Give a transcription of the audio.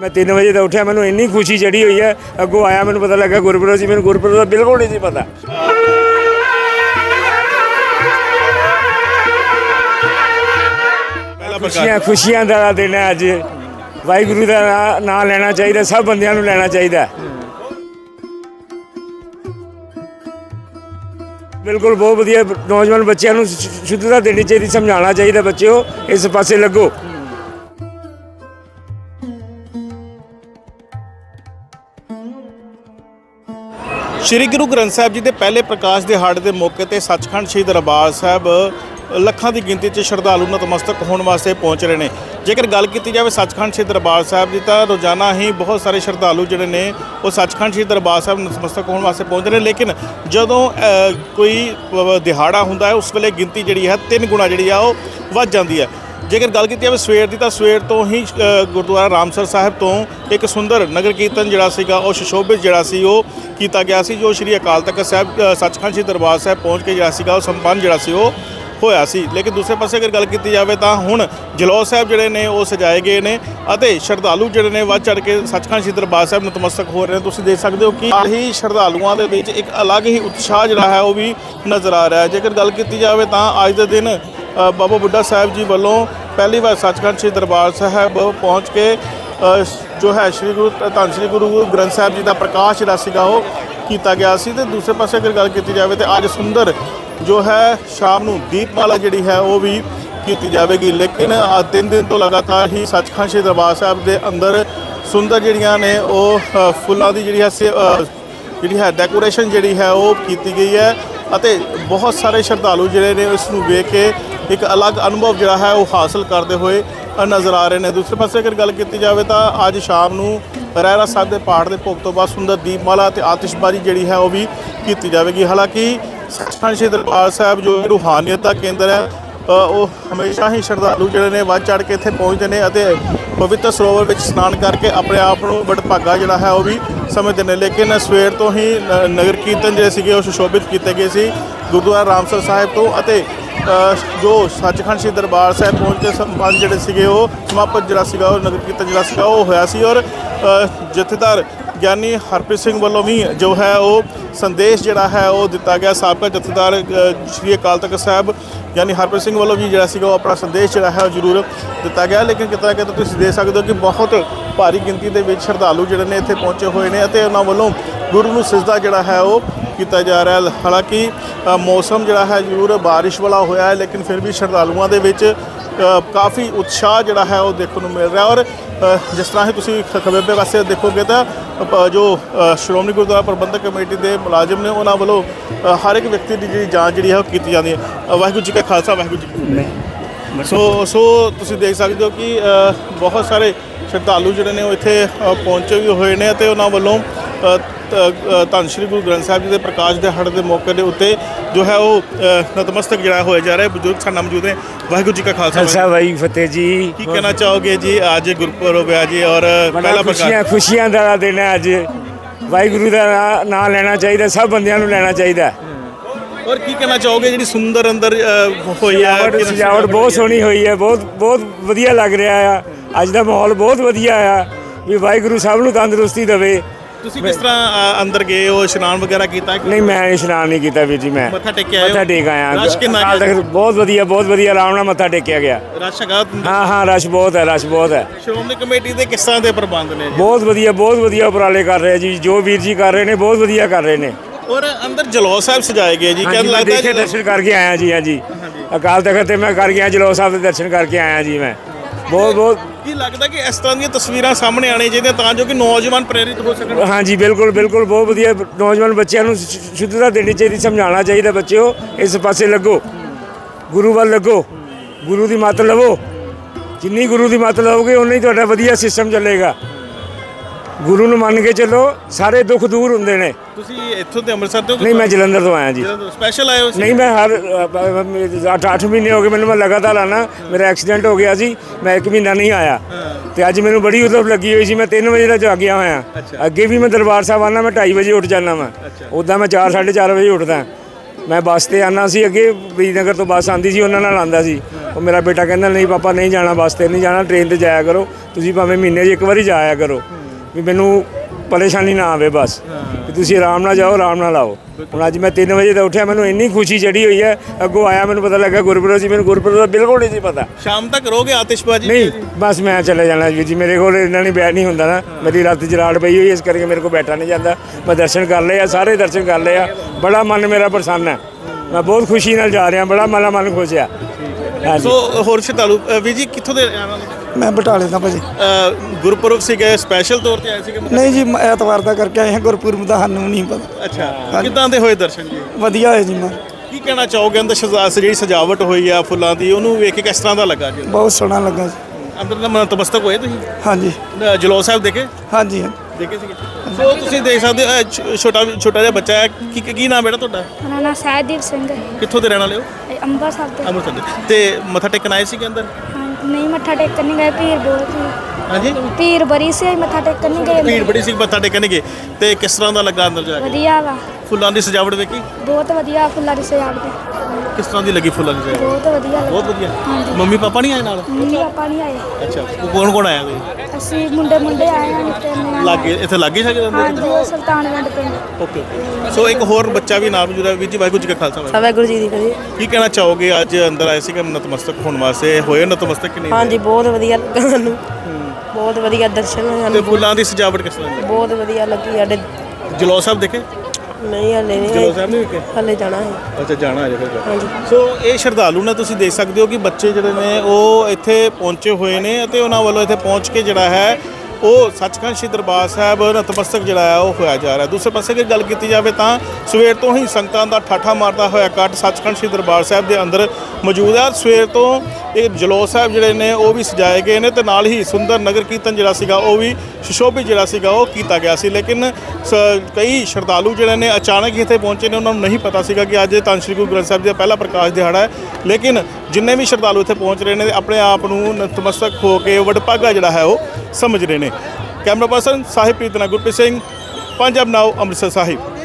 ਮੈਂ 3 ਵਜੇ ਦਾ ਉੱਠਿਆ ਮੈਨੂੰ ਇੰਨੀ ਖੁਸ਼ੀ ਚੜੀ ਹੋਈ ਹੈ। ਅੱਗੋਂ ਆਇਆ ਮੈਨੂੰ ਪਤਾ ਲੱਗਾ ਗੁਰਪੁਰਬ ਸੀ ਮੈਨੂੰ ਗੁਰਪੁਰਬ ਦਾ ਬਿਲਕੁਲ ਨਹੀਂ ਸੀ ਪਤਾ। ਖੁਸ਼ੀਆਂ ਖੁਸ਼ੀਆਂ ਦਾ ਦਿਨ ਹੈ ਅੱਜ। ਵਾਹਿਗੁਰੂ ਦਾ ਨਾਂ- ਨਾਂ ਲੈਣਾ ਚਾਹੀਦਾ ਸਭ ਬੰਦਿਆਂ ਨੂੰ ਲੈਣਾ ਚਾਹੀਦਾ। ਬਿਲਕੁਲ ਬਹੁਤ ਵਧੀਆ ਨੌਜਵਾਨ ਬੱਚਿਆਂ ਨੂੰ ਸ਼ੁੱਧਤਾ ਦੇਣੀ ਚਾਹੀਦੀ ਸਮਝਾਉਣਾ ਚਾਹੀਦਾ ਬੱਚਿਓ ਇਸ ਪਾਸੇ ਲੱਗੋ। ਸ਼੍ਰੀ ਗੁਰੂ ਗ੍ਰੰਥ ਸਾਹਿਬ ਜੀ ਦੇ ਪਹਿਲੇ ਪ੍ਰਕਾਸ਼ ਦਿਹਾੜੇ ਦੇ ਮੌਕੇ ਤੇ ਸੱਚਖੰਡ ਸ਼੍ਰੀ ਦਰਬਾਰ ਸਾਹਿਬ ਲੱਖਾਂ ਦੀ ਗਿਣਤੀ 'ਚ ਸ਼ਰਧਾਲੂ ਨਤਮਸਤਕ ਹੋਣ ਵਾਸਤੇ ਪਹੁੰਚ ਰਹੇ ਨੇ। ਜੇਕਰ ਗੱਲ ਕੀਤੀ ਜਾਵੇ ਸੱਚਖੰਡ ਸ਼੍ਰੀ ਦਰਬਾਰ ਸਾਹਿਬ ਦੀ, ਤਾਂ ਰੋਜ਼ਾਨਾ ਹੀ ਬਹੁਤ ਸਾਰੇ ਸ਼ਰਧਾਲੂ ਜਿਹੜੇ ਨੇ, ਉਹ ਸੱਚਖੰਡ ਸ਼੍ਰੀ ਦਰਬਾਰ ਸਾਹਿਬ ਨਤਮਸਤਕ ਹੋਣ ਵਾਸਤੇ ਪਹੁੰਚਦੇ ਨੇ। ਲੇਕਿਨ ਜਦੋਂ ਕੋਈ ਦਿਹਾੜਾ ਹੁੰਦਾ ਹੈ, ਉਸ ਵੇਲੇ ਗਿਣਤੀ ਜਿਹੜੀ ਹੈ, ਤਿੰਨ ਗੁਣਾ ਜਿਹੜੀ ਆ, ਉਹ ਵੱਧ ਜਾਂਦੀ ਹੈ। ਜੇਕਰ ਗੱਲ ਕੀਤੀ ਜਾਵੇ ਸਵੇਰ ਦੀ ਤਾਂ ਸਵੇਰ ਤੋਂ ਹੀ ਗੁਰਦੁਆਰਾ ਰਾਮਸਰ ਸਾਹਿਬ ਤੋਂ ਇੱਕ ਸੁੰਦਰ ਨਗਰ ਕੀਰਤਨ ਜਿਹੜਾ ਸੀਗਾ, ਉਹ ਸੁਸ਼ੋਭਿਤ ਜਿਹੜਾ ਸੀ, ਉਹ ਕੀਤਾ ਗਿਆ ਸੀ, ਜੋ ਸ਼੍ਰੀ ਅਕਾਲ ਤਖਤ ਸਾਹਿਬ ਸੱਚਖੰਡ ਸ਼੍ਰੀ ਦਰਬਾਰ ਸਾਹਿਬ ਪਹੁੰਚ ਕੇ ਜਿਹੜਾ ਸੀਗਾ, ਉਹ ਸੰਪੰਨ ਜਿਹੜਾ ਸੀ, ਉਹ ਹੋਇਆ ਸੀ। ਲੇਕਿਨ ਦੂਸਰੇ ਪਾਸੇ ਅਗਰ ਗੱਲ ਕੀਤੀ ਜਾਵੇ ਤਾਂ ਹੁਣ ਜਲੌ ਸਾਹਿਬ ਜਿਹੜੇ ਨੇ, ਉਹ ਸਜਾਏ ਗਏ ਨੇ ਅਤੇ ਸ਼ਰਧਾਲੂ ਜਿਹੜੇ ਨੇ, ਵੱਧ ਚੜ ਕੇ ਸੱਚਖੰਡ ਸ਼੍ਰੀ ਦਰਬਾਰ ਸਾਹਿਬ ਨਤਮਸਤਕ ਹੋ ਰਹੇ ਨੇ। ਤੁਸੀਂ ਦੇਖ ਸਕਦੇ ਹੋ ਕਿ ਹੀ ਸ਼ਰਧਾਲੂਆਂ ਦੇ ਵਿੱਚ ਇੱਕ ਅਲੱਗ ਹੀ ਉਤਸ਼ਾਹ ਜਿਹੜਾ ਹੈ, ਉਹ ਵੀ ਨਜ਼ਰ ਆ ਰਿਹਾ ਹੈ। ਜੇਕਰ ਗੱਲ ਕੀਤੀ ਜਾਵੇ ਤਾਂ ਅੱਜ ਦੇ ਦਿਨ ਬਾਬਾ ਬੁੱਢਾ ਸਾਹਿਬ ਜੀ ਵੱਲੋਂ ਪਹਿਲੀ ਵਾਰ ਸੱਚਖੰਡ ਸ੍ਰੀ ਦਰਬਾਰ ਸਾਹਿਬ ਪਹੁੰਚ ਕੇ ਜੋ ਹੈ ਸ੍ਰੀ ਗੁਰੂ ਧੰਨ ਸ੍ਰੀ ਗੁਰੂ ਗ੍ਰੰਥ ਸਾਹਿਬ ਜੀ ਦਾ ਪ੍ਰਕਾਸ਼ ਜਿਹੜਾ ਸੀਗਾ ਉਹ ਕੀਤਾ ਗਿਆ ਸੀ ਤੇ ਦੂਸਰੇ ਪਾਸੇ ਅਗਰ ਗੱਲ ਕੀਤੀ ਜਾਵੇ ਤੇ ਅੱਜ ਸੁੰਦਰ ਜੋ ਹੈ ਸ਼ਾਮ ਨੂੰ ਦੀਪਮਾਲਾ ਜਿਹੜੀ ਹੈ ਉਹ ਵੀ ਕੀਤੀ ਜਾਵੇਗੀ। ਲੇਕਿਨ ਆ ਤਿੰਨ ਦਿਨ ਤੋਂ ਲਗਾਤਾਰ ਹੀ ਸੱਚਖੰਡ ਸ੍ਰੀ ਦਰਬਾਰ ਸਾਹਿਬ ਦੇ ਅੰਦਰ ਸੁੰਦਰ ਜਿਹੜੀਆਂ ਨੇ ਉਹ ਫੁੱਲਾਂ ਦੀ ਜਿਹੜੀ ਹੈ ਸੇ- ਜਿਹੜੀ ਹੈ ਡੈਕੋਰੇਸ਼ਨ ਜਿਹੜੀ ਹੈ ਉਹ ਕੀਤੀ ਗਈ ਹੈ ਅਤੇ ਬਹੁਤ ਸਾਰੇ ਸ਼ਰਧਾਲੂ ਜਿਹੜੇ ਨੇ ਇਸ ਨੂੰ ਵੇਖ ਕੇ ਇੱਕ ਅਲੱਗ ਅਨੁਭਵ ਜਿਹੜਾ ਹੈ ਉਹ ਹਾਸਲ ਕਰਦੇ ਹੋਏ ਨਜ਼ਰ ਆ ਰਹੇ ਨੇ। ਦੂਸਰੇ ਪਾਸੇ ਅਗਰ ਗੱਲ ਕੀਤੀ ਜਾਵੇ ਤਾਂ ਅੱਜ ਸ਼ਾਮ ਨੂੰ ਰਹਿਰਾ ਸਾਹਿਬ ਦੇ ਪਾਠ ਦੇ ਭੋਗ ਤੋਂ ਬਾਅਦ ਸੁੰਦਰ ਦੀਪਮਾਲਾ ਤੇ ਆਤਿਸ਼ਬਾਜ਼ੀ ਜਿਹੜੀ ਹੈ ਉਹ ਵੀ ਕੀਤੀ ਜਾਵੇਗੀ। ਹਾਲਾਂਕਿ ਸੱਚਖੰਡ ਸ੍ਰੀ ਦਰਬਾਰ ਸਾਹਿਬ ਜੋ ਰੂਹਾਨੀਅਤ ਦਾ ਕੇਂਦਰ ਹੈ ਉਹ ਹਮੇਸ਼ਾ ਹੀ ਸ਼ਰਧਾਲੂ ਜਿਹੜੇ ਨੇ ਵੱਧ ਚੜ ਕੇ ਇੱਥੇ ਪਹੁੰਚਦੇ ਨੇ ਅਤੇ ਪਵਿੱਤਰ ਸਰੋਵਰ ਵਿੱਚ ਇਸ਼ਨਾਨ ਕਰਕੇ ਆਪਣੇ ਆਪ ਨੂੰ ਵਡਭਾਗਾ ਜਿਹੜਾ ਹੈ ਉਹ ਵੀ ਸਮਝਦੇ ਨੇ। ਲੇਕਿਨ ਸਵੇਰ ਤੋਂ ਹੀ ਨ- ਨਗਰ ਕੀਰਤਨ ਜਿਹੜੇ ਸੀਗੇ ਉਹ ਸੁਸ਼ੋਭਿਤ ਕੀਤੇ ਗਏ ਸੀ ਗੁਰਦੁਆਰਾ ਰਾਮਸਰ ਸਾਹਿਬ ਤੋਂ ਅਤੇ ਜੋ ਸੱਚਖੰਡ ਸ੍ਰੀ ਦਰਬਾਰ ਸਾਹਿਬ ਪਹੁੰਚ ਕੇ ਸੰਪੰਨ ਜਿਹੜੇ ਸੀਗੇ ਉਹ ਸਮਾਪਤ ਜਿਹੜਾ ਸੀਗਾ, ਉਹ ਨਗਰ ਕੀਰਤਨ ਜਿਹੜਾ ਸੀਗਾ, ਉਹ ਹੋਇਆ ਸੀ ਔਰ ਜਥੇਦਾਰ ਗਿਆਨੀ ਹਰਪ੍ਰੀਤ ਸਿੰਘ ਵੱਲੋਂ ਵੀ ਜੋ ਹੈ ਉਹ ਸੰਦੇਸ਼ ਜਿਹੜਾ ਹੈ ਉਹ ਦਿੱਤਾ ਗਿਆ। ਸਾਬਕਾ ਜਥੇਦਾਰ ਸ਼੍ਰੀ ਅਕਾਲ ਤਖਤ ਸਾਹਿਬ ਯਾਨੀ ਹਰਪ੍ਰੀਤ ਸਿੰਘ ਵੱਲੋਂ ਵੀ ਜਿਹੜਾ ਸੀਗਾ ਉਹ ਆਪਣਾ ਸੰਦੇਸ਼ ਜਿਹੜਾ ਹੈ ਉਹ ਜ਼ਰੂਰ ਦਿੱਤਾ ਗਿਆ। ਲੇਕਿਨ ਕਿਤੇ ਨਾ ਕਿਤੇ ਤੁਸੀਂ ਦੇਖ ਸਕਦੇ ਹੋ ਕਿ ਬਹੁਤ ਭਾਰੀ ਗਿਣਤੀ ਦੇ ਵਿੱਚ ਸ਼ਰਧਾਲੂ ਜਿਹੜੇ ਨੇ ਇੱਥੇ ਪਹੁੰਚੇ ਹੋਏ ਨੇ ਅਤੇ ਉਹਨਾਂ ਵੱਲੋਂ ਗੁਰੂ ਨੂੰ ਸਿਜਦਾ ਜਿਹੜਾ ਹੈ ਉਹ ਕੀਤਾ ਜਾ ਰਿਹਾ ਹੈ। ਹਾਲਾਂਕਿ ਮੌਸਮ ਜਿਹੜਾ ਹੈ ਜ਼ਰੂਰ ਬਾਰਿਸ਼ ਵਾਲਾ ਹੋਇਆ ਹੈ ਲੇਕਿਨ ਫਿਰ ਵੀ ਸ਼ਰਧਾਲੂਆਂ ਦੇ ਵਿੱਚ ਕਾਫੀ ਉਤਸ਼ਾਹ ਜਿਹੜਾ ਹੈ ਉਹ ਦੇਖਣ ਨੂੰ ਮਿਲ ਰਿਹਾ ਔਰ ਜਿਸ ਤਰ੍ਹਾਂ ਹੀ ਤੁਸੀਂ ਖ- ਖੱਬੇ ਪਾਸੇ ਦੇਖੋਗੇ ਤਾਂ ਜੋ ਸ਼੍ਰੋਮਣੀ ਗੁਰਦੁਆਰਾ ਪ੍ਰਬੰਧਕ ਕਮੇਟੀ ਦੇ ਮੁਲਾਜ਼ਮ ਨੇ ਉਹਨਾਂ ਵੱਲੋਂ ਹਰ ਇੱਕ ਵਿਅਕਤੀ ਦੀ ਜਿਹੜੀ ਜਾਂਚ ਜਿਹੜੀ ਹੈ ਉਹ ਕੀਤੀ ਜਾਂਦੀ ਹੈ। ਵਾਹਿਗੁਰੂ ਜੀ ਕਾ ਖਾਲਸਾ ਵਾਹਿਗੁਰੂ ਜੀ ਕੀ ਫਤਿਹ। ਸੋ ਸੋ ਤੁਸੀਂ ਦੇਖ ਸਕਦੇ ਹੋ ਕਿ ਬਹੁਤ ਸਾਰੇ ਸ਼ਰਧਾਲੂ ਜਿਹੜੇ ਨੇ ਉਹ ਇੱਥੇ ਪਹੁੰਚੇ ਵੀ ਹੋਏ ਨੇ ਅਤੇ ਉਹਨਾਂ ਵੱਲੋਂ ਤ- ਧੰਨ ਸ਼੍ਰੀ ਗੁਰੂ ਗ੍ਰੰਥ ਸਾਹਿਬ ਜੀ ਦੇ ਪ੍ਰਕਾਸ਼ ਦਿਹਾੜੇ ਦੇ ਮੌਕੇ ਦੇ ਉੱਤੇ ਜੋ ਹੈ ਉਹ ਨਤਮਸਤਕ ਜਿਹੜਾ ਹੋਇਆ ਜਾ ਰਿਹਾ ਹੈ। ਬਜ਼ੁਰਗ ਸਾਡੇ ਮੌਜੂਦ ਨੇ। ਵਾਹਿਗੁਰੂ ਜੀ ਕਾ ਖਾਲਸਾ ਵਾਹਿਗੁਰੂ ਖਾਲਸਾ ਵਾਹਿ ਫਤਿਹ ਜੀ। ਕੀ ਕਹਿਣਾ ਚਾਹੋਗੇ ਜੀ? ਅੱਜ ਗੁਰਪੁਰਬ ਹੈ ਜੀ ਔਰ ਪਹਿਲਾ ਖੁਸ਼ੀਆਂ ਖੁਸ਼ੀਆਂ ਦਾ ਦਿਨ ਹੈ ਅੱਜ। ਵਾਹਿਗੁਰੂ ਦਾ ਨਾਂ- ਨਾਂ ਲੈਣਾ ਚਾਹੀਦਾ ਸਭ ਬੰਦਿਆਂ ਨੂੰ ਲੈਣਾ ਚਾਹੀਦਾ। ਔਰ ਕੀ ਕਹਿਣਾ ਚਾਹੋਗੇ? ਜਿਹੜੀ ਸੁੰਦਰ ਅੰਦਰ ਹੋਈ ਹੈ ਕਿਵੇਂ ਸਜਾਵਟ ਬਹੁਤ ਸੋਹਣੀ ਹੋਈ ਹੈ। ਬਹੁਤ ਬਹੁਤ ਵਧੀਆ ਲੱਗ ਰਿਹਾ ਆ। ਅੱਜ ਦਾ ਮਾਹੌਲ ਬਹੁਤ ਵਧੀਆ ਆ। ਵੀ ਵਾਹਿਗੁਰੂ ਸਭ ਨੂੰ ਤੰਦਰੁਸਤੀ ਦੇਵੇ। ਤੁਸੀਂ ਕਿਸ ਤਰ੍ਹਾਂ ਅ, ਅੰਦਰ ਗਏ ਹੋ ਇਸ਼ਨਾਨ ਵਗੈਰਾ ਕੀਤਾ? ਨਹੀਂ ਮੈਂ ਇਸ਼ਨਾਨ ਨਹੀਂ ਕੀਤਾ ਵੀਰ ਜੀ ਮੈਂ ਮੱਥਾ ਆਏ ਹੋ? ਮੱਥਾ ਟੇਕ ਆਇਆ। ਰਸ਼ ਕਿੰਨਾ ਅਕਾਲ? ਤਖ਼ਤ ਬਹੁਤ ਵਧੀਆ ਬਹੁਤ ਵਧੀਆ ਆਰਾਮ ਨਾਲ ਮੱਥਾ ਟੇਕਿਆ ਗਿਆ। ਰਸ਼ ਹੈਗਾ ਹਾਂ ਹਾਂ ਰਸ਼ ਬਹੁਤ ਹੈ ਰਸ਼ ਬਹੁਤ ਹੈ। ਸ਼੍ਰੋਮਣੀ ਕਮੇਟੀ ਦੇ ਕਿਸ ਤਰ੍ਹਾਂ ਦੇ ਪ੍ਰਬੰਧ ਨੇ ਜੀ? ਬਹੁਤ ਵਧੀਆ ਬਹੁਤ ਵਧੀਆ ਉਪਰਾਲੇ ਕਰ ਰਹੇ ਜੀ ਜੋ ਵੀਰ ਜੀ ਕਰ ਰਹੇ ਨੇ ਬਹੁਤ ਵਧੀਆ ਕਰ ਰਹੇ ਨੇ। ਔਰ ਅੰਦਰ ਜਲੌ ਸਾਹਿਬ ਸਜਾਏ ਗਏ ਜੀ ਹਾਂਜੀ ਮੈਂ ਲੱਗਦਾ ਦੇਖੇ ਜੀ ਦਰਸ਼ਨ ਕਰਕੇ ਆਇਆ ਜੀ ਹਾਂਜੀ। ਅਕਾਲ ਤਖਤ ਤੇ ਮੈਂ ਕਰ ਗਿਆ ਜਲੋ ਸਾਹਿਬ ਦੇ ਦਰਸ਼ਨ ਕਰਕੇ ਆਇਆ ਜੀ ਮੈਂ। ਬਹੁਤ ਬਹੁਤ ਕੀ ਲੱਗਦਾ ਕਿ ਇਸ ਤਰ੍ਹਾਂ ਦੀਆਂ ਤਸਵੀਰਾਂ ਸਾਹਮਣੇ ਆਣੇ ਚਾਹੀਦੀਆਂ ਤਾਂ ਜੋ ਕਿ ਨੌਜਵਾਨ ਪ੍ਰੇਰਿਤ ਹੋ ਸਕਣ? ਹਾਂਜੀ, ਬਿਲਕੁਲ ਬਿਲਕੁਲ, ਬਹੁਤ ਵਧੀਆ ਨੌਜਵਾਨ ਬੱਚਿਆਂ ਨੂੰ ਸ਼ੁੱਧਤਾ ਦੇਣੀ ਚਾਹੀਦੀ, ਸਮਝਾਉਣਾ ਚਾਹੀਦਾ ਬੱਚਿਓ, ਇਸ ਪਾਸੇ ਲੱਗੋ। ਗੁਰੂ ਵੱਲ ਲੱਗੋ, ਗੁਰੂ ਦੀ ਮੱਤ ਲਵੋ। ਜਿੰਨੀ ਗੁਰੂ ਦੀ ਮੱਤ ਲਵੋਗੇ ਉਨਾ ਹੀ ਤੁਹਾਡਾ ਵਧੀਆ ਸਿਸਟਮ ਚੱਲੇਗਾ। ਗੁਰੂ ਨੂੰ ਮੰਨ ਕੇ ਚੱਲੋ ਸਾਰੇ ਦੁੱਖ ਦੂਰ ਹੁੰਦੇ ਨੇ। ਤੁਸੀਂ ਇੱਥੋਂ ਦੇ ਅੰਮ੍ਰਿਤਸਰ ਤੋਂ ਨਹੀਂ ਮੈਂ ਜਲੰਧਰ ਤੋਂ ਆਇਆ ਜੀ। ਸਪੈਸ਼ਲ ਆਏ ਹੋ ਨਹੀਂ ਮੈਂ ਹਰ 8-8 ਮਹੀਨੇ ਹੋ ਗਏ ਮੈਨੂੰ ਮੈਂ ਲਗਾਤਾਰ ਆਣਾ ਮੇਰਾ ਐਕਸੀਡੈਂਟ ਹੋ ਗਿਆ ਸੀ ਮੈਂ ਇੱਕ ਮਹੀਨਾ ਨਹੀਂ ਆਇਆ। ਤੇ ਅੱਜ ਮੈਨੂੰ ਬੜੀ ਉਤਪ ਲੱਗੀ ਹੋਈ ਸੀ ਮੈਂ 3 ਵਜੇ ਦਾ ਜਾਗਿਆ ਹੋਇਆ। ਅੱਗੇ ਵੀ ਮੈਂ ਦਰਬਾਰ ਸਾਹਿਬ ਆਣਾ ਮੈਂ 2:30 ਵਜੇ ਉੱਠ ਜਾਂਦਾ ਵਾਂ। ਉਦਾਂ ਮੈਂ 4 4:30 ਵਜੇ ਉੱਠਦਾ। ਮੈਂ ਬੱਸ ਤੇ ਆਨਾ ਸੀ ਅੱਗੇ ਬੀਜਨਗਰ ਤੋਂ ਬੱਸ ਆਂਦੀ ਸੀ ਉਹਨਾਂ ਨਾਲ ਆਂਦਾ ਸੀ। ਉਹ ਮੇਰਾ ਬੇਟਾ ਕਹਿੰਦਾ ਨਹੀਂ ਪਾਪਾ ਨਹੀਂ ਜਾਣਾ ਬੱਸ ਤੇ ਨਹੀਂ ਜਾਣਾ ਟ੍ਰੇਨ ਤੇ ਜਾਇਆ ਕਰੋ। ਤੁਸੀਂ ਭਾਵੇਂ ਮਹੀਨੇ 'ਚ ਇੱਕ ਵਾਰੀ ਜਾਇਆ ਕਰੋ। ਵੀ ਮੈਨੂੰ ਪਰੇਸ਼ਾਨੀ ਨਾ ਆਵੇ ਬਸ। ਵੀ ਤੁਸੀਂ ਆਰਾਮ ਨਾਲ ਜਾਓ ਆਰਾਮ ਨਾਲ ਆਓ। ਹੁਣ ਅੱਜ ਮੈਂ 3 ਵਜੇ ਦਾ ਉੱਠਿਆ ਮੈਨੂੰ ਇੰਨੀ ਖੁਸ਼ੀ ਚੜੀ ਹੋਈ ਹੈ। ਅੱਗੋਂ ਆਇਆ ਮੈਨੂੰ ਪਤਾ ਲੱਗਾ ਗੁਰਪੁਰਬ ਸੀ ਮੈਨੂੰ ਗੁਰਪੁਰਬ ਦਾ ਬਿਲਕੁਲ ਨਹੀਂ ਸੀ ਪਤਾ। ਸ਼ਾਮ ਤੱਕ ਰਹੋਗੇ ਆਤਿਸ਼ਬਾਜ਼ੀ ਨਹੀਂ ਬਸ ਮੈਂ ਚਲੇ ਜਾਣਾ ਵੀਰ ਜੀ ਮੇਰੇ ਕੋਲ ਇੰਨਾ ਨਹੀਂ ਬੈਠ ਨਹੀਂ ਹੁੰਦਾ ਨਾ। ਮੇਰੀ ਲੱਤ 'ਚ ਰਾੜ ਪਈ ਹੋਈ ਇਸ ਕਰਕੇ ਮੇਰੇ ਕੋਲ ਬੈਠਾ ਨਹੀਂ ਜਾਂਦਾ। ਮੈਂ ਦਰਸ਼ਨ ਕਰ ਲਏ ਆ ਸਾਰੇ ਦਰਸ਼ਨ ਕਰ ਲਏ ਆ। ਬੜਾ ਮਨ ਮੇਰਾ ਪ੍ਰਸੰਨ ਹੈ। ਮੈਂ ਬਹੁਤ ਖੁਸ਼ੀ ਨਾਲ ਜਾ ਰਿਹਾ ਬੜਾ ਮੇਰਾ ਮਨ ਖੁਸ਼ ਆ। ਸੋ ਹੋਰ ਅ, ਵੀਰ ਜੀ ਕਿੱਥੋਂ ਦੇ ਮੈਂ ਬਟਾਲੇ ਦਾ ਭਾਜੀ। ਅ, ਗੁਰਪੁਰਬ ਸੀਗੇ ਸਪੈਸ਼ਲ ਤੌਰ ਤੇ ਆਏ ਸੀਗੇ ਮਤਲਬ? ਨਹੀਂ ਜੀ ਮ- ਐਤਵਾਰ ਦਾ ਕਰਕੇ ਆਏ ਹਾਂ ਗੁਰਪੁਰਬ ਦਾ ਸਾਨੂੰ ਨਹੀਂ ਪਤਾ। ਅੱਛਾ ਕਿੱਦਾਂ ਦੇ ਹੋਏ ਦਰਸ਼ਨ ਜੀ? ਵਧੀਆ ਹੋਏ ਜੀ ਮੈਂ। ਕੀ ਕਹਿਣਾ ਚਾਹੋਗੇ ਅੰਦਰ ਸਜਾ ਜਿਹੜੀ ਸਜਾਵਟ ਹੋਈ ਆ ਫੁੱਲਾਂ ਦੀ ਉਹਨੂੰ ਵੇਖ ਕੇ ਕਿਸ ਤਰ੍ਹਾਂ ਦਾ ਲੱਗਾ ਜੀ? ਬਹੁਤ ਸੋਹਣਾ ਲੱਗਾ ਜੀ। ਅੰਦਰ ਦਾ ਨਤਮਸਤਕ ਹੋਏ ਤੁਸੀਂ? ਹਾਂਜੀ। ਅ, ਜਲੌ ਸਾਹਿਬ ਦੇਖੇ? ਹਾਂਜੀ ਹਾਂ। ਦੇਖੇ ਸੀਗੇ? ਸੋ ਤੁਸੀਂ ਦੇਖ ਸਕਦੇ ਹੋ ਅ, ਛ- ਛੋਟਾ ਛੋਟਾ ਜਿਹਾ ਬੱਚਾ ਹੈ। ਕੀ ਕੀ ਨਾਮ ਬੇਟਾ ਤੁਹਾਡਾ? ਮੇਰਾ ਨਾਮ ਸਹਿਜਦੀਪ ਸਿੰਘ ਹੈ। ਕਿੱਥੋਂ ਦੇ ਰਹਿਣ ਵਾਲੇ ਹੋ? ਅੰਮ੍ਰਿਤਸਰ ਤੋਂ। ਅੰਮ੍ਰਿਤਸਰ ਦੇ। ਤੇ ਮੱਥਾ ਟੇਕਣ ਆਏ ਸੀਗੇ ਅੰਦਰ? ਹਾਂ, ਨਹੀਂ ਮੱਥਾ ਟੇਕਣ ਨਹੀਂ ਗਏ ਭੀੜ ਬਹੁਤ ਸੀ। ਹਾਂਜੀ? ਭੀੜ ਬੜੀ ਸੀ ਅਸੀਂ ਮੱਥਾ ਟੇਕਣ ਨਹੀਂ ਗਏ। ਭੀੜ ਬੜੀ ਸੀ ਮੱਥਾ ਟੇਕਣ ਗਏ। ਤੇ ਕਿਸ ਤਰ੍ਹਾਂ ਦਾ ਲੱਗਾ ਅੰਦਰ ਜਾ ਕੇ? ਵਧੀਆ ਵਾ। ਫੁੱਲਾਂ ਦੀ ਸਜਾਵਟ ਵੇਖੀ? ਬਹੁਤ ਵਧੀਆ ਫੁੱਲਾਂ ਦੀ ਸਜਾਵਟ। ਕਿਸ ਤਰ੍ਹਾਂ ਦੀ ਲੱਗੀ ਫੁੱਲਾਂ ਦੀ ਸਜਾਵਟ ਬਹੁਤ ਵਧੀਆ ਲੱਗਾ। ਬਹੁਤ ਵਧੀਆ? ਮੰਮੀ ਪਾਪਾ ਨਹੀਂ ਆਏ ਨਾਲ? ਮੰਮੀ ਪਾਪਾ ਨਹੀਂ ਆਏ। ਅੱਛਾ ਕੌਣ ਕੌਣ ਆਇਆ ਕੋਈ ਅਸੀਂ ਮੁੰਡੇ ਮੁੰਡੇ ਆਏ ਹਾਂ ਤੇ ਮੈਂ ਲਾਗੇ ਇੱਥੇ ਲੱਗੇ ਸਕਦੇ ਹਾਂਜੀ ਉਹ ਸੁਲਤਾਨਵਿੰਡ ਪਿੰਡ ਓਕੇ ਸੋ ਇੱਕ ਹੋਰ ਬੱਚਾ ਵੀ ਨਾਲ ਮੌਜੂਦ ਹੈ। ਵੀਰ ਜੀ ਵਾਹਿਗੁਰੂ ਜੀ ਕਾ ਖਾਲਸਾ ਵਾਹਿਗੁਰੂ ਵਾਹਿਗੁਰੂ ਜੀ ਦੀ ਫਤਿਹ। ਕੀ ਕਹਿਣਾ ਚਾਹੋਗੇ? ਅੱਜ ਅੰਦਰ ਆਏ ਸੀਗੇ ਨਤਮਸਤਕ ਹੋਣ ਵਾਸਤੇ। ਹੋਏ ਨਤਮਸਤਕ ਕਿ ਨਹੀਂ ਹਾਂਜੀ ਬਹੁਤ ਵਧੀਆ ਲੱਗਾ ਸਾਨੂੰ। ਬਹੁਤ ਵਧੀਆ ਦਰਸ਼ਨ ਹੋਏ ਤੇ ਸਾਨੂੰ ਫੁੱਲਾਂ ਦੀ ਸਜਾਵਟ ਕਿਸ ਤਰ੍ਹਾਂ ਦੀ ਬਹੁਤ ਵਧੀਆ ਲੱਗੀ ਸਾਡੇ। ਜਲੌ ਸਾਹਿਬ ਦੇਖੇ? ਨਹੀਂ ਹਲੇ ਨਹੀਂ ਸਾਹਿਬ ਨਹੀਂ ਵੇਖੇ ਹਲੇ ਜਾਣਾ ਹੈ। ਅੱਛਾ ਜਾਣਾ ਹੈ ਫਿਰ ਹਾਂਜੀ। ਸੋ ਇਹ ਸ਼ਰਧਾਲੂ ਨੇ ਤੁਸੀਂ ਦੇਖ ਸਕਦੇ ਹੋ ਕਿ ਬੱਚੇ ਜਿਹੜੇ ਨੇ ਉਹ ਇੱਥੇ ਪਹੁੰਚੇ ਹੋਏ ਨੇ ਅਤੇ ਉਹਨਾਂ ਵੱਲੋਂ ਇੱਥੇ ਪਹੁੰਚ ਕੇ ਜਿਹੜਾ ਹੈ ਉਹ ਸੱਚਖੰਡ ਸ਼੍ਰੀ ਦਰਬਾਰ ਸਾਹਿਬ ਨਤਮਸਤਕ ਜਿਹੜਾ ਹੈ ਉਹ ਹੋਇਆ ਜਾ ਰਿਹਾ। ਦੂਸਰੇ ਪਾਸੇ ਜੇ ਗੱਲ ਕੀਤੀ ਜਾਵੇ ਤਾਂ ਸਵੇਰ ਤੋਂ ਹੀ ਸੰਗਤਾਂ ਦਾ ਠਾਠਾ ਮਾਰਦਾ ਹੋਇਆ ਕੱਟ ਸੱਚਖੰਡ ਸ਼੍ਰੀ ਦਰਬਾਰ ਸਾਹਿਬ ਦੇ ਅੰਦਰ ਮੌਜੂਦ ਹੈ ਸਵੇਰ ਤੋਂ ਇਹ ਜਲੋ ਸਾਹਿਬ ਜਿਹੜੇ ਨੇ, ਉਹ ਵੀ ਸਜਾਏ ਗਏ ਨੇ ਤੇ ਨਾਲ ਹੀ ਸੁੰਦਰ ਨਗਰ ਕੀਰਤਨ ਜਿਹੜਾ ਸੀਗਾ, ਉਹ ਵੀ ਸੁਸ਼ੋਭਿਤ ਜਿਹੜਾ ਸੀਗਾ, ਉਹ ਕੀਤਾ ਗਿਆ ਸੀ। ਲੇਕਿਨ ਸ- ਕਈ ਸ਼ਰਧਾਲੂ ਜਿਹੜੇ ਨੇ ਅਚਾਨਕ ਹੀ ਇੱਥੇ ਪਹੁੰਚੇ ਨੇ, ਉਹਨਾਂ ਨੂੰ ਨਹੀਂ ਪਤਾ ਸੀਗਾ ਕਿ ਅੱਜ ਧੰਨ ਸ਼੍ਰੀ ਗੁਰੂ ਗ੍ਰੰਥ ਸਾਹਿਬ ਜੀ ਦਾ ਪਹਿਲਾ ਪ੍ਰਕਾਸ਼ ਦਿਹਾੜਾ ਹੈ। ਲੇਕਿਨ ਜਿੰਨੇ ਵੀ ਸ਼ਰਧਾਲੂ ਇੱਥੇ ਪਹੁੰਚ ਰਹੇ ਨੇ ਆਪਣੇ ਆਪ ਨੂੰ ਨਤਮਸਤਕ ਹੋ ਕੇ ਵਡਭਾਗਾ ਜਿਹੜਾ ਹੈ ਉਹ ਸਮਝ ਰਹੇ ਨੇ। ਕੈਮਰਾ ਪਰਸਨ ਸਾਹਿਬ ਪ੍ਰੀਤ ਨਾਲ ਗੁਰਪ੍ਰੀਤ ਸਿੰਘ, ਪੰਜਾਬ ਨਾਓ ਅੰਮ੍ਰਿਤਸਰ ਸਾਹਿਬ।